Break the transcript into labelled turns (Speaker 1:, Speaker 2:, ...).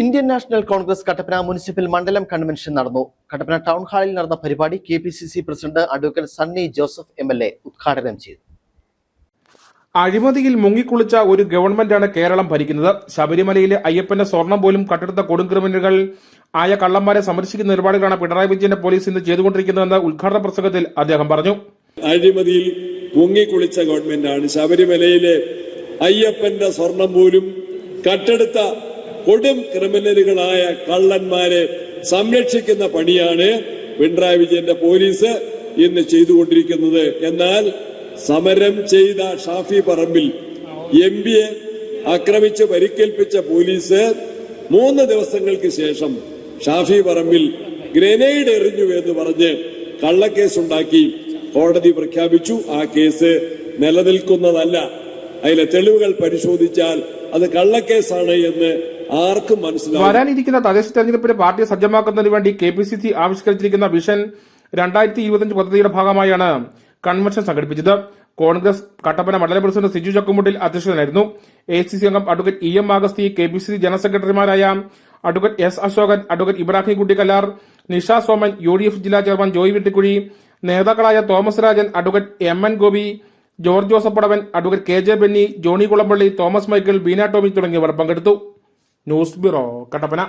Speaker 1: Indian national Congress Kattappana municipal മണ്ഡലം convention നടന്നു. Kattappana town ഹാളിൽ നടന്ന പരിപാടി K P C C president advocate Sunny Joseph M L A ഉദ്ഘാടനം ചെയ്തു.
Speaker 2: അഴിമതിയിൽ മുങ്ങിക്കുളിച്ച ഒരു ഗവൺമെന്റാണ് കേരളം ഭരിക്കുന്നത്. ശബരിമലയിലെ അയ്യപ്പന്റെ സ്വർണം പോലും കട്ടെടുത്ത കൊടുംക്രിമിനലുകൾ ആയ കള്ളന്മാരെ സംരക്ഷിക്കുന്ന നിലപാടുകളാണ് പിണറായി വിജയന്റെ പോലീസ് ഇന്ന് ചെയ്തുകൊണ്ടിരിക്കുന്നതെന്ന് ഉദ്ഘാടന പ്രസംഗത്തിൽ അദ്ദേഹം പറഞ്ഞു.
Speaker 3: അഴിമതിയിൽ മുങ്ങിക്കുളിച്ച ഗവൺമെന്റാണ് ശബരിമലയിലെ അയ്യപ്പന്റെ സ്വർണം പോലും കട്ടെടുത്ത കൊടും ക്രിമിനലുകളായ കള്ളന്മാരെ സംരക്ഷിക്കുന്ന പണിയാണ് പിണറായി വിജയന്റെ പോലീസ് ഇന്ന് ചെയ്തുകൊണ്ടിരിക്കുന്നത്. എന്നാൽ സമരം ചെയ്ത ഷാഫി പറമ്പിൽ എം പിയെ ആക്രമിച്ച് പരിക്കേൽപ്പിച്ച പോലീസ് മൂന്ന് ദിവസങ്ങൾക്ക് ശേഷം ഷാഫി പറമ്പിൽ ഗ്രനേഡ് എറിഞ്ഞു എന്ന് പറഞ്ഞ് കള്ളക്കേസുണ്ടാക്കി കോടതി പ്രഖ്യാപിച്ചു. ആ കേസ് നിലനിൽക്കുന്നതല്ല. അതിലെ തെളിവുകൾ പരിശോധിച്ചാൽ അത് കള്ളക്കേസാണ് എന്ന് ആർക്കും മനസ്സിലാവും.
Speaker 2: വരാനിരിക്കുന്ന തദ്ദേശ തെരഞ്ഞെടുപ്പിന് പാർട്ടിയെ സജ്ജമാക്കുന്നതിന് വേണ്ടി കെ പി സി സി ആവിഷ്കരിച്ചിരിക്കുന്ന വിഷൻ രണ്ടായിരത്തി ഇരുപത്തിയഞ്ച് പദ്ധതിയുടെ ഭാഗമായാണ് കൺവെൻഷൻ സംഘടിപ്പിച്ചത്. കോൺഗ്രസ് കട്ടപ്പന മണ്ഡലം പ്രസിഡന്റ് സിജു ചക്കുമുട്ടിൽ അധ്യക്ഷനായിരുന്നു എ സി സി അംഗം advocate E M Augusthy K P C C general സെക്രട്ടറിമാരായ advocate S Ashokan advocate Ibrahim Kuttikkallar Nisha Soman U D F ജില്ലാ ചെയർമാൻ ജോയ് വെട്ടിക്കുഴി നേതാക്കളായ Thomas Rajan advocate M N Gopi George Joseph Padavan advocate K J Benny Johny Kulampally Thomas Michael Beena Tomy തുടങ്ങിയവർ പങ്കെടുത്തു. News bureau Kattappana.